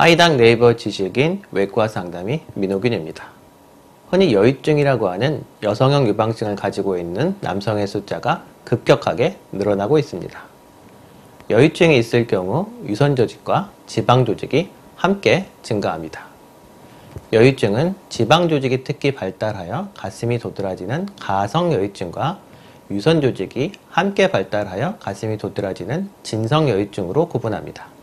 하이당 네이버 지식인 외과 상담이 민호균입니다. 흔히 여유증이라고 하는 여성형 유방증을 가지고 있는 남성의 숫자가 급격하게 늘어나고 있습니다. 여유증이 있을 경우 유선 조직과 지방 조직이 함께 증가합니다. 여유증은 지방 조직이 특히 발달하여 가슴이 도드라지는 가성 여유증과 유선 조직이 함께 발달하여 가슴이 도드라지는 진성 여유증으로 구분합니다.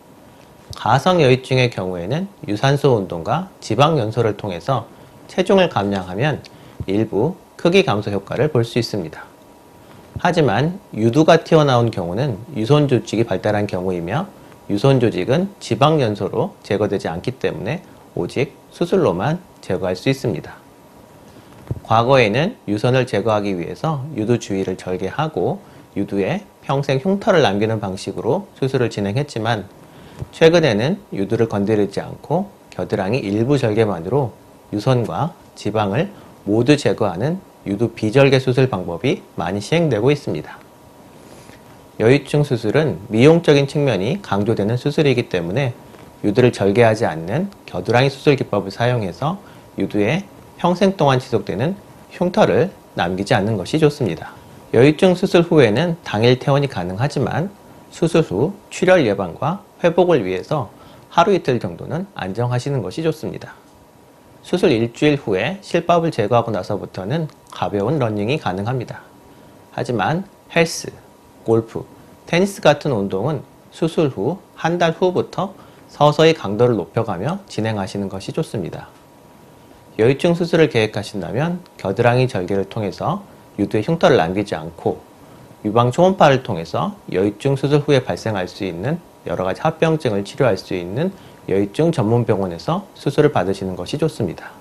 가성 여유증의 경우에는 유산소 운동과 지방 연소를 통해서 체중을 감량하면 일부 크기 감소 효과를 볼 수 있습니다. 하지만 유두가 튀어나온 경우는 유선 조직이 발달한 경우이며 유선 조직은 지방 연소로 제거되지 않기 때문에 오직 수술로만 제거할 수 있습니다. 과거에는 유선을 제거하기 위해서 유두 주위를 절개하고 유두에 평생 흉터를 남기는 방식으로 수술을 진행했지만 최근에는 유두를 건드리지 않고 겨드랑이 일부 절개만으로 유선과 지방을 모두 제거하는 유두 비절개 수술 방법이 많이 시행되고 있습니다. 여유증 수술은 미용적인 측면이 강조되는 수술이기 때문에 유두를 절개하지 않는 겨드랑이 수술 기법을 사용해서 유두에 평생 동안 지속되는 흉터를 남기지 않는 것이 좋습니다. 여유증 수술 후에는 당일 퇴원이 가능하지만 수술 후 출혈 예방과 회복을 위해서 하루 이틀 정도는 안정하시는 것이 좋습니다. 수술 일주일 후에 실밥을 제거하고 나서부터는 가벼운 러닝이 가능합니다. 하지만 헬스, 골프, 테니스 같은 운동은 수술 후 한 달 후부터 서서히 강도를 높여가며 진행하시는 것이 좋습니다. 여유증 수술을 계획하신다면 겨드랑이 절개를 통해서 유두에 흉터를 남기지 않고 유방 초음파를 통해서 여유증 수술 후에 발생할 수 있는 여러 가지 합병증을 치료할 수 있는 여유증 전문 병원에서 수술을 받으시는 것이 좋습니다.